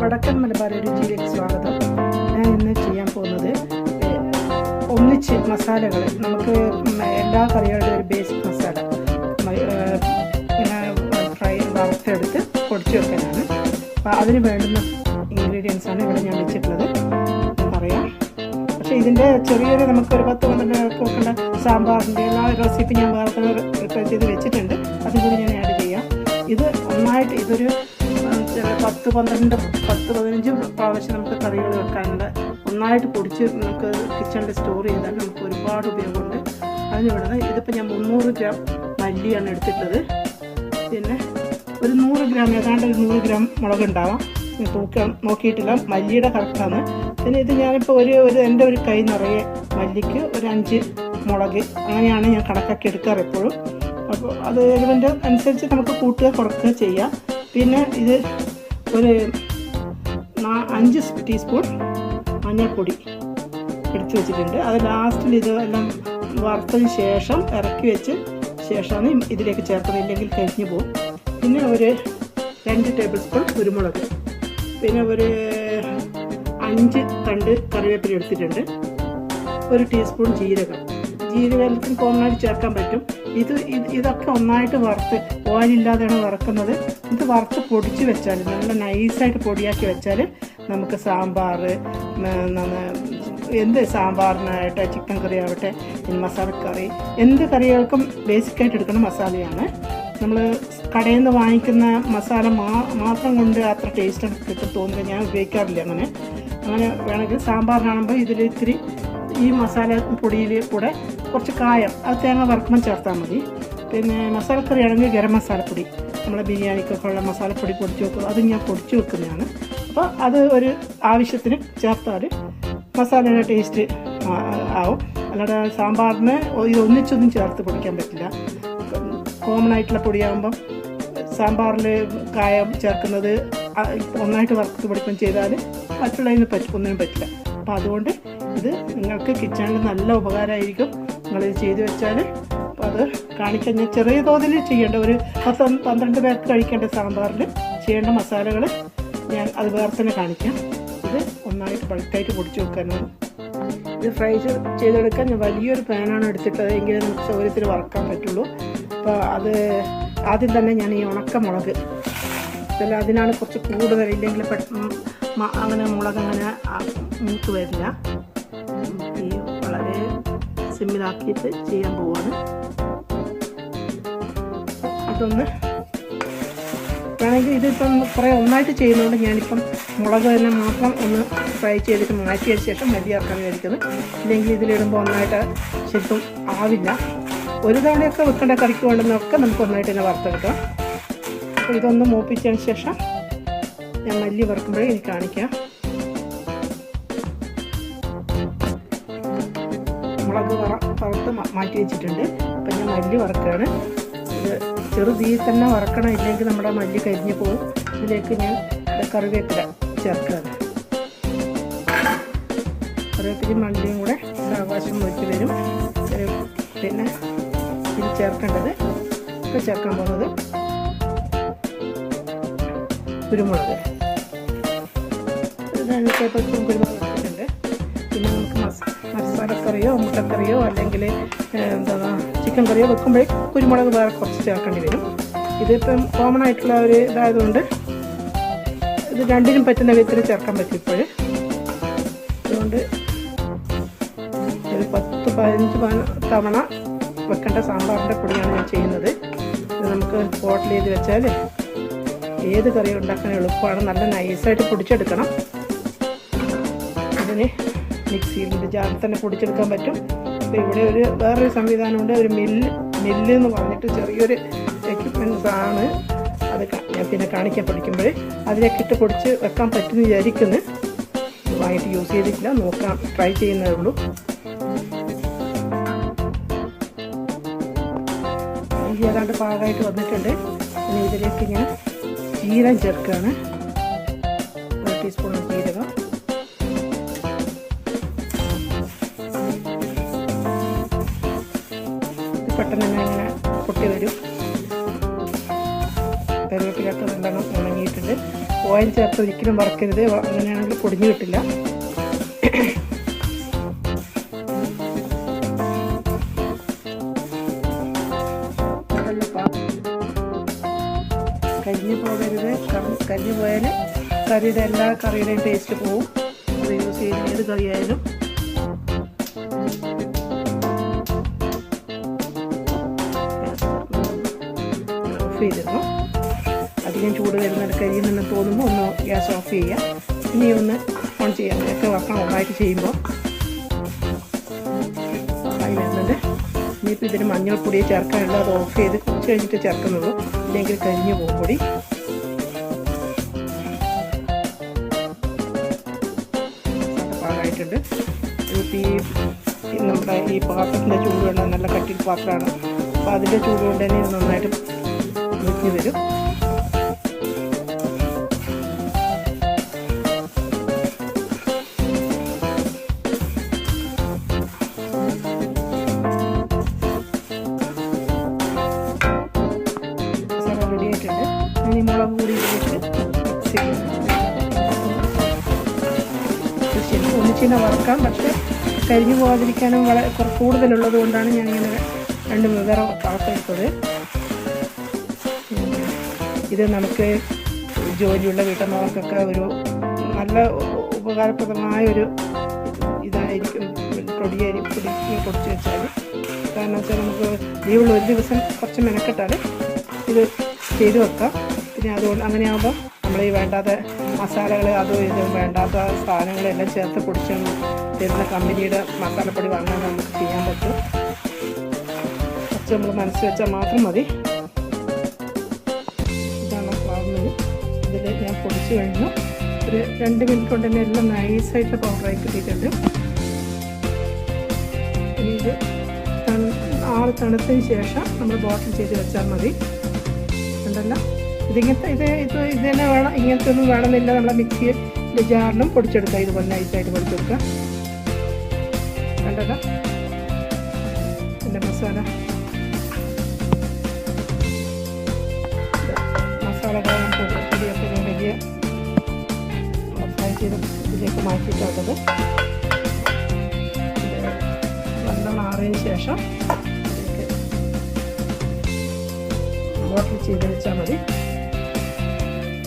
വടക്കൻ മലബാർ രുചിയിലേക്ക് സ്വാഗതം. ഞാൻ ഇന്ന് ചെയ്യാൻ പോകുന്നത് ഒന്നിച്ച് മസാലകൾ. നമുക്ക് എല്ലാ കറികളുടെ ഒരു ബേസിക് മസാല. ഫ്രൈ വറുത്തെടുത്ത് പൊടിച്ച് വെക്കാനാണ്. അപ്പോൾ അതിന് വേണ്ടുന്ന ഇൻഗ്രീഡിയൻസ് ആണ് ഇവിടെ ഞാൻ വെച്ചിട്ടുള്ളത്. പറയാം. പക്ഷേ ഇതിന്റെ ചെറിയൊരു നമുക്ക് ഒരു പത്ത് പന്ത്രണ്ട് വെക്കേണ്ട സാമ്പാറിന്റെ എല്ലാ റെസിപ്പി ഞാൻ വേറെ പ്രിപ്പയർ ചെയ്ത് വെച്ചിട്ടുണ്ട്. അതും കൂടി ഞാൻ ആഡ് ചെയ്യാം. ഇത് നന്നായിട്ട് ഇതൊരു പത്ത് പന്ത്രണ്ട് പത്ത് പതിനഞ്ച് പ്രാവശ്യം നമുക്ക് കറികൾ വെക്കാനുണ്ട്. ഒന്നായിട്ട് പൊടിച്ച് നമുക്ക് കിച്ചണിൽ സ്റ്റോർ ചെയ്താൽ നമുക്ക് ഒരുപാട് ഉപയോഗമുണ്ട്. അതിന് വേണ്ടത് ഇതിപ്പോൾ ഞാൻ മുന്നൂറ് ഗ്രാം മല്ലിയാണ് എടുത്തിട്ടത്. പിന്നെ ഒരു നൂറ് ഗ്രാം ഏതാണ്ട് ഒരു നൂറ് ഗ്രാം മുളക് ഉണ്ടാവാം തൂക്കം നോക്കിയിട്ടില്ല. മല്ലിയുടെ കറക്റ്റാണ് പിന്നെ ഇത് ഞാനിപ്പോൾ ഒരു ഒരു എന്റെ ഒരു കൈ നിറയെ മല്ലിക്ക് ഒരു അഞ്ച് മുളക് അങ്ങനെയാണ് ഞാൻ കണക്കാക്കി എടുക്കാറ് എപ്പോഴും. അപ്പോൾ അത് അനുസരിച്ച് നമുക്ക് കൂട്ടുക കുറക്കുക ചെയ്യാം. പിന്നെ ഇത് ഒരു അഞ്ച് ടീസ്പൂൺ മഞ്ഞൾപ്പൊടി എടുത്തു വെച്ചിട്ടുണ്ട്. അത് ലാസ്റ്റിൽ ഇത് എല്ലാം വറുത്തതിന് ശേഷം ഇറക്കി വെച്ച് ശേഷമാണ് ഇതിലേക്ക് ചേർക്കുന്നത് ഇല്ലെങ്കിൽ കരിഞ്ഞു പോകും. പിന്നെ ഒരു രണ്ട് ടേബിൾ സ്പൂൺ കുരുമുളക്. പിന്നെ ഒരു അഞ്ച് തണ്ട് കറിവേപ്പില എടുത്തിട്ടുണ്ട്. ഒരു ടീസ്പൂൺ ജീരകം. ജീരകത്തിന് കോമണായിട്ട് ചേർക്കാൻ പറ്റും. ഇത് ഇത് ഇതൊക്കെ ഒന്നായിട്ട് വറുത്ത് ഓയിലില്ലാതെയാണ് വറക്കുന്നത്. ഇത് വറുത്ത് പൊടിച്ച് വെച്ചാൽ നല്ല നൈസായിട്ട് പൊടിയാക്കി വെച്ചാൽ നമുക്ക് സാമ്പാർ എന്ത് സാമ്പാറിനായിട്ട് ചിക്കൻ കറി ആവട്ടെ മസാല കറി എന്ത് കറികൾക്കും ബേസിക്കായിട്ട് എടുക്കുന്ന മസാലയാണ്. നമ്മൾ കടയിൽ നിന്ന് വാങ്ങിക്കുന്ന മസാല മാത്രം കൊണ്ട് അത്ര ടേസ്റ്റ് കിട്ടും തോന്നുന്നത് ഞാൻ ഉപയോഗിക്കാറില്ല അങ്ങനെ. അങ്ങനെ വേണമെങ്കിൽ സാമ്പാറിനാകുമ്പോൾ ഇതിൽ ഇത്തിരി ഈ മസാല പൊടിയിൽ കൂടെ കുറച്ച് കായം അത് തേങ്ങ വറുക്കുമ്പോൾ ചേർത്താൽ മതി. പിന്നെ മസാലക്കറി ആണെങ്കിൽ ഗരം മസാലപ്പൊടി നമ്മുടെ ബിരിയാണിക്കൊക്കെ ഉള്ള മസാലപ്പൊടി പൊടിച്ച് വെക്കും. അത് ഞാൻ പൊടിച്ച് വെക്കുന്നതാണ്. അപ്പോൾ അത് ഒരു ആവശ്യത്തിന് ചേർത്താൽ മസാലയുടെ ടേസ്റ്റ് ആവും. അല്ലാതെ സാമ്പാറിന് ഇത് ഒന്നിച്ചൊന്നും ചേർത്ത് പൊടിക്കാൻ പറ്റില്ല. കോമൺ ആയിട്ടുള്ള പൊടിയാകുമ്പം സാമ്പാറിൽ കായം ചേർക്കുന്നത് ഒന്നായിട്ട് വറുത്ത് പൊടിക്കുകയും ചെയ്താൽ മറ്റുള്ളതിന് പറ്റും ഒന്നിനും പറ്റില്ല. അപ്പം അതുകൊണ്ട് ഇത് നിങ്ങൾക്ക് കിച്ചണിൽ നല്ല ഉപകാരമായിരിക്കും. നിങ്ങളിത് ചെയ്തു വെച്ചാൽ അപ്പോൾ അത് കാണിക്കാൻ ഞാൻ ചെറിയ തോതിൽ ചെയ്യേണ്ട ഒരു പത്ത് പന്ത്രണ്ട് പേർക്ക് കഴിക്കേണ്ട സാമ്പാറിൽ ചെയ്യേണ്ട മസാലകൾ ഞാൻ അത് വേറെ തന്നെ കാണിക്കാം. ഇത് ഒന്നായിട്ട് ബൾക്കായിട്ട് പൊടിച്ചു വെക്കാനാണ്. ഇത് ഫ്രൈ ചെയ്തെടുക്കാൻ വലിയൊരു പാനാണ് എടുത്തിട്ടത്. എങ്കിലും നമുക്ക് സൗകര്യത്തിൽ വറക്കാൻ പറ്റുള്ളൂ. അപ്പോൾ അത് ആദ്യം തന്നെ ഞാൻ ഈ ഉണക്കമുളക് ഇതല്ല അതിനാണ് കുറച്ച് കൂടുതൽ ഇല്ലെങ്കിൽ പെട്ടെന്ന് അങ്ങനെ മുളക് അങ്ങനെ മൂത്ത് വരില്ല. സിമ്മിലാക്കിയിട്ട് ചെയ്യാൻ പോവാണ്. ഇതൊന്ന് വേണമെങ്കിൽ ഇതിപ്പം കുറേ ഒന്നായിട്ട് ചെയ്യുന്നതുകൊണ്ട് ഞാനിപ്പം മുളക് തന്നെ മാത്രം ഒന്ന് ഫ്രൈ ചെയ്തിട്ട് മാറ്റിയതിന് ശേഷം മല്ലി ഇറക്കാൻ വിചാരിക്കുന്നത് ഇല്ലെങ്കിൽ ഇതിലിടുമ്പോൾ ഒന്നായിട്ട് ശരിക്കും ആവില്ല. ഒരു തവണയൊക്കെ വെക്കേണ്ട കറിക്ക് വേണ്ടുന്നതൊക്കെ നമുക്ക് ഒന്നായിട്ട് തന്നെ വറുത്തെടുക്കാം അപ്പോൾ ഇതൊന്ന് മൂപ്പിച്ചതിന് ശേഷം ഞാൻ മല്ലി വറുക്കുമ്പോഴേ എനിക്ക് കാണിക്കാം. മുളക് വറ വറുത്ത് മാ- മാറ്റി വെച്ചിട്ടുണ്ട്. അപ്പം ഞാൻ മല്ലി വറക്കുകയാണ്. ഇത് ചെറു തീയിൽ തന്നെ വറക്കണം ഇല്ലെങ്കിൽ നമ്മുടെ മല്ലി കരിഞ്ഞു പോകും. ഇതിലേക്ക് ഞാൻ കറിവേപ്പില ചേർക്കുകയാണ്. കറിവേപ്പിലയും മല്ലിയും കൂടെ ആകാശം വെച്ച് വരും പിന്നെ ഇത് ചേർക്കേണ്ടത് ഒക്കെ ചേർക്കാൻ പോകുന്നത് കുരുമുളക്. കുരുമുളക് മസാലക്കറിയോ മുട്ടക്കറിയോ അല്ലെങ്കിൽ എന്താ ചിക്കൻ കറിയോ വെക്കുമ്പോഴേ കുരുമുളക് വേറെ കുറച്ച് ചേർക്കേണ്ടി വരും. ഇതിപ്പം കോമൺ ആയിട്ടുള്ള ഒരു ഇതായതുകൊണ്ട് ഇത് രണ്ടിനും പറ്റുന്ന വിധത്തിൽ ചേർക്കാൻ പറ്റും ഇപ്പോൾ അതുകൊണ്ട് ഒരു പത്ത് പതിനഞ്ച് തവണ വെക്കേണ്ട സാമ്പാറിന്റെ പൊടിയാണ് ഞാൻ ചെയ്യുന്നത്. ഇത് നമുക്ക് ബോട്ടിൽ ചെയ്ത് വെച്ചാൽ ഏത് കറിയും ഉണ്ടാക്കാൻ എളുപ്പമാണ്. നല്ല നൈസായിട്ട് പൊടിച്ചെടുക്കണം. അതിന് മിക്സിയിൽ ജാറിൽ തന്നെ പൊടിച്ചെടുക്കാൻ പറ്റും. അപ്പോൾ ഇവിടെ ഒരു വേറൊരു സംവിധാനമുണ്ട്. ഒരു മില്ല് മില്ല് എന്ന് പറഞ്ഞിട്ട് ചെറിയൊരു എക്യുപ്മെൻസ് ആണ്. അത് ഞാൻ പിന്നെ കാണിക്കാൻ പഠിക്കുമ്പോൾ അതിലേക്ക് ഇട്ട് പൊടിച്ച് വെക്കാൻ പറ്റുമെന്ന് വിചാരിക്കുന്നു. ഇത് വാങ്ങിയിട്ട് യൂസ് ചെയ്തിട്ടില്ല. നോക്കാം. ട്രൈ ചെയ്യുന്നതേ ഉള്ളൂ. ഈ ഏതാണ്ട് പാകമായിട്ട് വന്നിട്ടുണ്ട്. ഇനി ഇതിലേക്ക് ഞാൻ ജീരം ചേർക്കുകയാണ്. ഒരു ടീസ്പൂൺ ജീരകം. പെട്ടെന്ന് തന്നെ ഇങ്ങനെ പൊട്ടി വരും. കറിവേപ്പിലൊക്കെ നല്ലോണം ഉണങ്ങിയിട്ടുണ്ട്. ഓയിൽ ചേർത്ത് ഒരിക്കലും വറക്കരുത്. അങ്ങനെയാണെങ്കിൽ പൊടിഞ്ഞു കിട്ടില്ല. കരിഞ്ഞു പോകരുത്. കരിഞ്ഞു പോയാൽ കറിയുടെ എല്ലാ കറിയുടെയും ടേസ്റ്റ് പോവും. അത് യൂസ് ചെയ്യുന്ന ഏത് കറിയായാലും. ചെയ്തിരുന്നു. അധികം ചൂട് വരുന്ന കരിയിൽ നിന്ന് തോന്നുമ്പോൾ ഒന്ന് ഗ്യാസ് ഓഫ് ചെയ്യുക ഇനി ഒന്ന് ഓൺ ചെയ്യാം. ഒക്കെ വറക്കാൻ ഓണായിട്ട് ചെയ്യുമ്പോൾ വരുന്നുണ്ട് ഇനിയിപ്പോൾ ഇതിന് മഞ്ഞൾപ്പൊടി ചേർക്കാനുള്ള അത് ഓഫ് ചെയ്ത് കുറച്ച് കഴിഞ്ഞിട്ട് ചേർക്കുന്നുള്ളൂ. ഇല്ലെങ്കിൽ കരിഞ്ഞു പോകും പൊടി. പാകമായിട്ടുണ്ട്. ഇനിയിപ്പോൾ ഈ നമ്മുടെ ഈ പാത്രത്തിന്റെ ചൂടുവെള്ളം നല്ല കട്ടിൽ പാത്രമാണ്. അപ്പോൾ അതിന്റെ ചൂടുകൊണ്ട് തന്നെ നന്നായിട്ട് മുരിഞ്ഞ് വരും. വറക്കാം. പക്ഷെ കരിഞ്ഞു പോകാതിരിക്കാനും വളരെ കൂടുതലുള്ളത് കൊണ്ടാണ് ഞാനിങ്ങനെ രണ്ട് വേറെ വളർത്തെടുത്തത്. ഇത് നമുക്ക് ജോലിയുള്ള വീട്ടമ്മമാർക്കൊക്കെ ഒരു നല്ല ഉപകാരപ്രദമായ ഒരു ഇതായിരിക്കും. പൊടിയരി പൊടി പൊടിച്ച് വെച്ചാൽ. കാരണം വെച്ചാൽ നമുക്ക് ലീവുള്ള ഒരു ദിവസം കുറച്ച് മെനക്കെട്ടാൽ ഇത് ചെയ്തു വെക്കാം. പിന്നെ അതുകൊണ്ട് അങ്ങനെയാകുമ്പോൾ നമ്മൾ ഈ വേണ്ടാത്ത മസാലകൾ അതും ഇതും വേണ്ടാത്ത സാധനങ്ങളെല്ലാം ചേർത്ത് പൊടിച്ച് തരുന്ന കമ്പനിയുടെ മസാലപ്പൊടി വാങ്ങാൻ നമുക്ക് ചെയ്യാൻ പറ്റും. കുറച്ച് നമ്മൾ മനസ്സ് വെച്ചാൽ മാത്രം മതി. പൊടിച്ച് കഴിഞ്ഞു ഒരു രണ്ട് മിനിറ്റ് കൊണ്ട് തന്നെ എല്ലാം നൈസായിട്ട് പൗഡറായി കിട്ടിയിട്ടുണ്ട്. ഇത് തണു ആറ് തണുത്തതിന് ശേഷം നമ്മൾ ബോട്ടിൽ ചെയ്ത് വെച്ചാൽ മതി. ഉണ്ടല്ലോ ഇതിങ്ങനത്തെ ഇത് ഇത് ഇത് തന്നെ വേണം. ഇങ്ങനത്തെ ഒന്നും വേണമെന്നില്ല. നമ്മളെ മിക്സിയുടെ ജാറിലും പൊടിച്ചെടുക്കാം ഇതുപോലെ നൈസായിട്ട് പൊടിച്ചെടുക്കാം കണ്ടല്ലോ? എന്റെ മസാല. മസാലകളെല്ലാം ചെയ്ത് ഇതിലേക്ക് മാറ്റിയിട്ടുള്ളത് നല്ലോണം ആറിയതിന് ശേഷം ബോട്ടിൽ ചെയ്ത് വെച്ചാൽ മതി.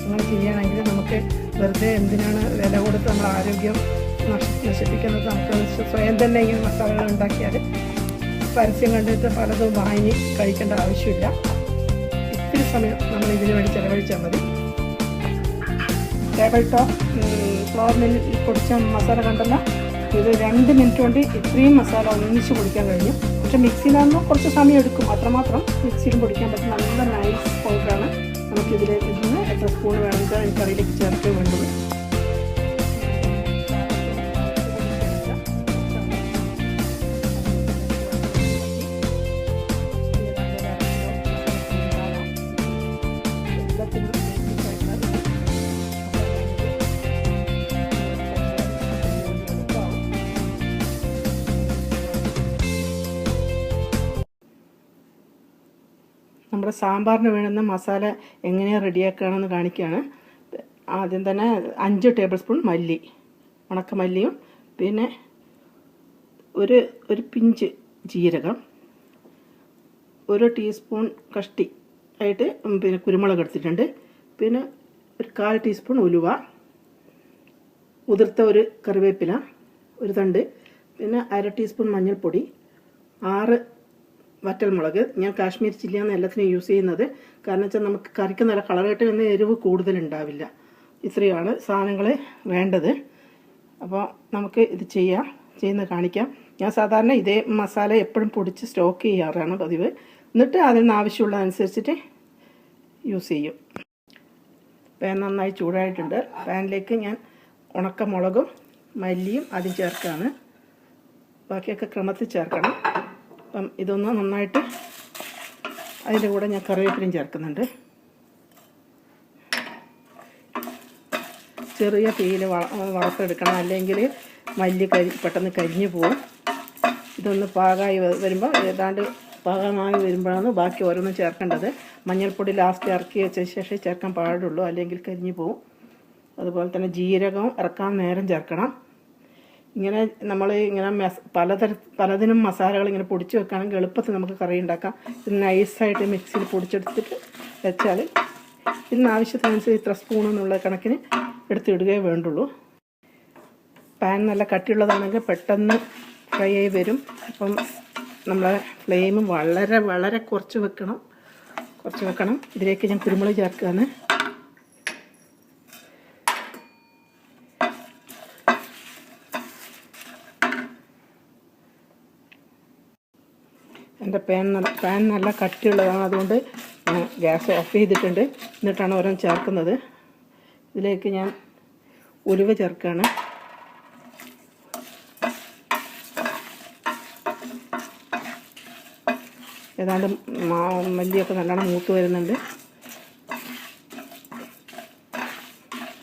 അങ്ങനെ ചെയ്യുകയാണെങ്കിൽ നമുക്ക് വെറുതെ എന്തിനാണ് വില കൊടുത്ത് നമ്മൾ ആരോഗ്യം നശി നശിപ്പിക്കുന്നത്? നമുക്ക് സ്വയം തന്നെ ഇങ്ങനെ മസാലകൾ ഉണ്ടാക്കിയാൽ പരസ്യം കണ്ടിട്ട് പലതും വാങ്ങി കഴിക്കേണ്ട ആവശ്യമില്ല. ഇത്തിരി സമയം നമ്മൾ ഇതിനു വേണ്ടി ചിലവഴിച്ചാൽ മതി. ടേബിൾ ടോപ്പ് മില്ലിൽ പൊടിച്ച മസാല കണ്ടല്ലോ? ഇത് രണ്ട് മിനിറ്റ് കൊണ്ട് ഇത്രയും മസാല ഒന്നിച്ച് പൊടിക്കാൻ കഴിഞ്ഞു. പക്ഷേ മിക്സിയിലാകുമ്പോൾ കുറച്ച് സമയം എടുക്കും. അത്രമാത്രം മിക്സിയിലും പൊടിക്കാൻ പറ്റും നല്ല നൈസ് പൗഡറാണ് നമുക്കിതിലേക്ക് എത്ര സ്പൂൺ വേണമെങ്കിൽ എനിക്ക് കറിയിലേക്ക് ചേർത്ത് വേണ്ടത്. നമ്മുടെ സാമ്പാറിന് വേണ്ടുന്ന മസാല എങ്ങനെയാണ് റെഡിയാക്കുകയാണെന്ന് കാണിക്കുകയാണ്. ആദ്യം തന്നെ അഞ്ച് ടേബിൾ സ്പൂൺ മല്ലി ഉണക്കമല്ലിയും പിന്നെ ഒരു ഒരു പിഞ്ച് ജീരകം ഒരു ടീസ്പൂൺ കഷ്ടി ആയിട്ട് പിന്നെ കുരുമുളക് എടുത്തിട്ടുണ്ട്. പിന്നെ ഒരു കാൽ ടീസ്പൂൺ ഉലുവ ഉതിർത്ത ഒരു കറിവേപ്പില ഒരു തണ്ട് പിന്നെ അര ടീസ്പൂൺ മഞ്ഞൾപ്പൊടി ആറ് വറ്റൽമുളക്. ഞാൻ കാശ്മീർ ചില്ലിയാണ് എല്ലാത്തിനും യൂസ് ചെയ്യുന്നത്. കാരണം വെച്ചാൽ നമുക്ക് കറിക്ക് നല്ല കളർ കിട്ടി വന്ന എരിവ് കൂടുതലുണ്ടാവില്ല. ഇത്രയാണ് സാധനങ്ങൾ വേണ്ടത്. അപ്പോൾ നമുക്ക് ഇത് ചെയ്യാം. ചെയ്യുന്നത് കാണിക്കാം. ഞാൻ സാധാരണ ഇതേ മസാല എപ്പോഴും പൊടിച്ച് സ്റ്റോക്ക് ചെയ്യാറാണ് പതിവ്. എന്നിട്ട് അതിന് ആവശ്യമുള്ള അനുസരിച്ചിട്ട് യൂസ് ചെയ്യും. പാൻ നന്നായി ചൂടായിട്ടുണ്ട്. പാനിലേക്ക് ഞാൻ ഉണക്കമുളകും മല്ലിയും ആദ്യം ചേർക്കുകയാണ് ബാക്കിയൊക്കെ ക്രമത്തിൽ ചേർക്കണം. അപ്പം ഇതൊന്ന് നന്നായിട്ട് അതിന്റെ കൂടെ ഞാൻ കറിവേപ്പിലയും ചേർക്കുന്നുണ്ട്. ചെറിയ തീയിൽ വറുത്തെടുക്കണം അല്ലെങ്കിൽ മല്ലി കരി പെട്ടെന്ന് കരിഞ്ഞു പോകും ഇതൊന്ന് പാകമായി വരുമ്പോൾ ഏതാണ്ട് പാകമായി വരുമ്പോഴാണ് ബാക്കി ഓരോന്നും ചേർക്കേണ്ടത്. മഞ്ഞൾപ്പൊടി ലാസ്റ്റ് ഇറക്കി വെച്ച ശേഷം ചേർക്കാൻ പാടുള്ളൂ. അല്ലെങ്കിൽ കരിഞ്ഞു പോവും. അതുപോലെ തന്നെ ജീരകവും ഇറക്കാൻ നേരം ചേർക്കണം. ഇങ്ങനെ നമ്മൾ ഇങ്ങനെ മെസ് പലതര പലതിനും മസാലകൾ ഇങ്ങനെ പൊടിച്ച് വെക്കുകയാണെങ്കിൽ എളുപ്പത്തിൽ നമുക്ക് കറി ഉണ്ടാക്കാം. ഇത് നൈസായിട്ട് മിക്സിയിൽ പൊടിച്ചെടുത്തിട്ട് വെച്ചാൽ ഇതിന് ആവശ്യത്തിനനുസരിച്ച് ഇത്ര സ്പൂൺ എന്നുള്ള കണക്കിന് എടുത്തിടുകയേ വേണ്ടുള്ളൂ. പാൻ നല്ല കട്ടിയുള്ളതാണെങ്കിൽ പെട്ടെന്ന് ഫ്രൈ ആയി വരും. അപ്പം നമ്മളെ ഫ്ലെയിം വളരെ വളരെ കുറച്ച് വെക്കണം. കുറച്ച് വെക്കണം. ഇതിലേക്ക് ഞാൻ കുരുമുളക് ചേർക്കുകയാണ്. എന്റെ പാൻ നല്ല പാൻ നല്ല കട്ടിയുള്ളതാണ്. അതുകൊണ്ട് ഞാൻ ഗ്യാസ് ഓഫ് ചെയ്തിട്ടുണ്ട്. എന്നിട്ടാണ് ഓരോ ചേർക്കുന്നത്. ഇതിലേക്ക് ഞാൻ ഉലുവ ചേർക്കുകയാണ്. ഏതാണ്ട് മല്ലിയൊക്കെ നല്ലോണം മൂത്ത് വരുന്നുണ്ട്.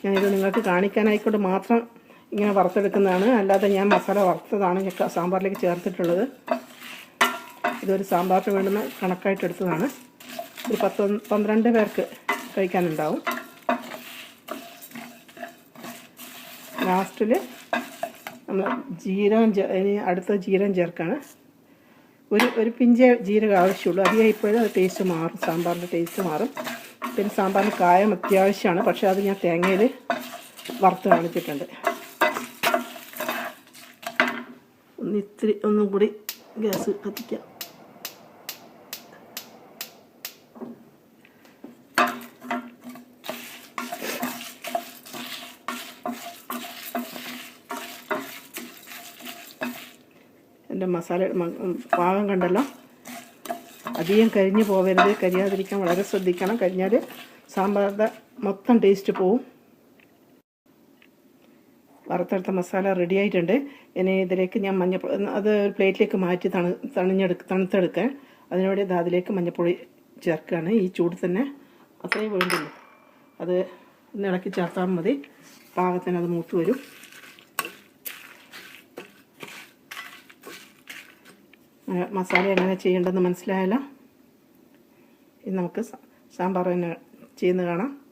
ഞാനിത് നിങ്ങൾക്ക് കാണിക്കാനായിക്കൊണ്ട് മാത്രം ഇങ്ങനെ വറുത്തെടുക്കുന്നതാണ്. അല്ലാതെ ഞാൻ മസാല വറുത്തതാണ്. സാമ്പാറിലേക്ക് ചേർത്തിട്ടുള്ളത്. ഇതൊരു സാമ്പാറിന് വേണ്ടുന്ന കണക്കായിട്ട് എടുത്തതാണ്. ഒരു പത്ത് പന്ത്രണ്ട് പേർക്ക് കഴിക്കാനുണ്ടാവും. ലാസ്റ്റിൽ നമ്മൾ ജീരകം ഇനി അടുത്ത ജീരകം ചേർക്കാണ്. ഒരു ഒരു പിഞ്ച് ജീരകം ആവശ്യമുള്ളൂ. അധികമായിപ്പോഴും അത് ടേസ്റ്റ് മാറും. സാമ്പാറിന്റെ ടേസ്റ്റ് മാറും. പിന്നെ സാമ്പാറിന് കായം അത്യാവശ്യമാണ്. പക്ഷേ അത് ഞാൻ തേങ്ങയിൽ വറുത്ത് കാണിച്ചിട്ടുണ്ട്. ഒന്ന് ഇത്തിരി ഒന്നും കൂടി ഗ്യാസ് കത്തിക്കാം എന്റെ മസാല പാകം കണ്ടല്ലോ. അധികം കരിഞ്ഞു പോകരുത് കരിയാതിരിക്കാൻ വളരെ ശ്രദ്ധിക്കണം. കരിഞ്ഞാൽ സാമ്പാറിന്റെ മൊത്തം ടേസ്റ്റ് പോവും. വറുത്തെടുത്ത മസാല റെഡി ആയിട്ടുണ്ട്. ഇനി ഇതിലേക്ക് ഞാൻ മഞ്ഞപ്പൊടി അത് ഒരു പ്ലേറ്റിലേക്ക് മാറ്റി തണു തണിഞ്ഞെടുക്ക തണുത്തെടുക്കാൻ. അതിനോട് അതിലേക്ക് മഞ്ഞപ്പൊടി ചേർക്കുകയാണ്. ഈ ചൂട് തന്നെ അത്രയും വേണ്ടുള്ളൂ. അത് ഒന്ന് ഇളക്കി ചേർത്താൽ മതി. പാകത്തിന് അത് മൂത്ത് വരും. മസാല എങ്ങനെ ചെയ്യേണ്ടതെന്ന് മനസ്സിലായല്ലോ? ഇനി നമുക്ക് സാമ്പാർ തന്നെ ചെയ്യുന്നത് കാണാം.